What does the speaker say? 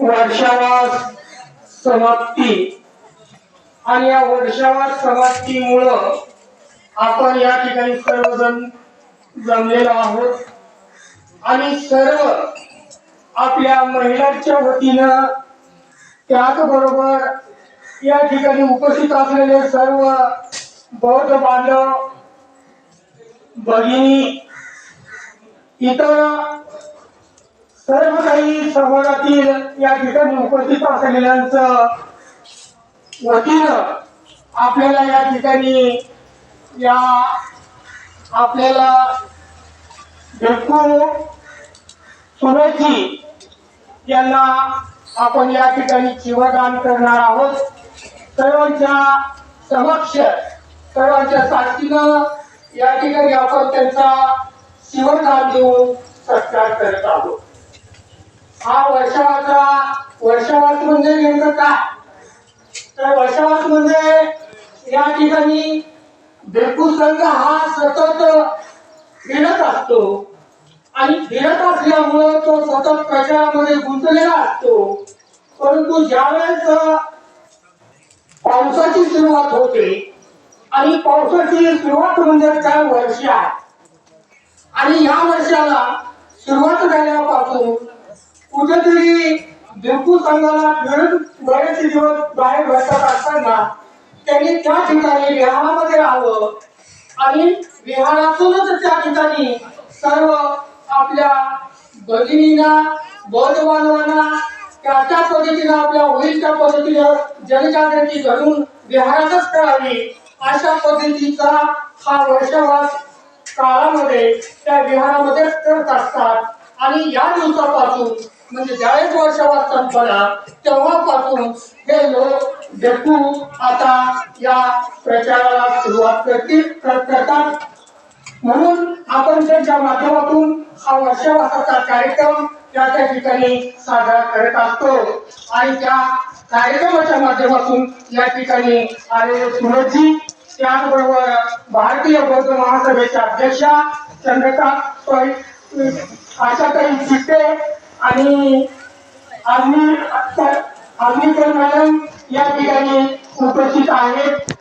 वर्षावास समाप्ती. आणि या वर्षावास समाप्तीमुळं आपण या ठिकाणी सर्वजण जमलेलो आहोत. आणि सर्व आपल्या महिलांच्या वतीनं त्याचबरोबर या ठिकाणी उपस्थित असलेले सर्व बौद्ध बांधव भगिनी इतर सर्व काही समाजातील या ठिकाणी उपस्थित असलेल्यांचं वतीनं आपल्याला या ठिकाणी या आपल्याला भेटू सुनेची यांना आपण या ठिकाणी शिवदान करणार आहोत. सर्वांच्या समक्ष सर्वांच्या साक्षीनं या ठिकाणी आपण त्यांचा शिवदान देऊन सत्कार करत आहोत. हा वर्षावाचा वर्षावास म्हणजे नेमकं काय? तर वर्षावास म्हणजे या ठिकाणी भिक्खू संघ हा सतत फिरत असतो. आणि फिरत असल्यामुळं तो सतत प्रचारामध्ये गुंतलेला असतो. परंतु ज्यावेळेस पावसाची सुरुवात होते आणि पावसाची सुरुवात म्हणजे काय वर्ष आहे. आणि या वर्षाला सुरुवात झाल्यापासून कुठेतरी बिलकुल संघाला फिरून बरेचसे दिवस बाहेर भेटत असताना त्यांनी त्या ठिकाणी विहारामध्ये राहावं आणि विहारातूनच त्या ठिकाणी सर्व आपल्या भगिनींना बौद्ध बांधवांना त्या त्या पद्धतीनं आपल्या होईल त्या पद्धतीनं जनजागृती घडून विहारातच करावी अशा पद्धतीचा हा वर्षवास काळामध्ये त्या विहारामध्येच करत असतात. आणि या दिवसापासून म्हणजे ज्यावेळेस वर्षावास संपला तेव्हापासून हे लोक भेटू आता या प्रचाराला सुरुवात करतील करतात म्हणून आपण त्यांच्या माध्यमातून हा वर्षवासाचा कार्यक्रम त्या त्या ठिकाणी साजरा करत असतो. आणि त्या कार्यक्रमाच्या माध्यमातून या ठिकाणी आलेले सुरजी त्याचबरोबर भारतीय बौद्ध महासभेच्या अध्यक्षा चंद्रकांत आशाताई चिट्टे आणि आम्ही आम्ही तर मॅडम या ठिकाणी उपस्थित आहेत.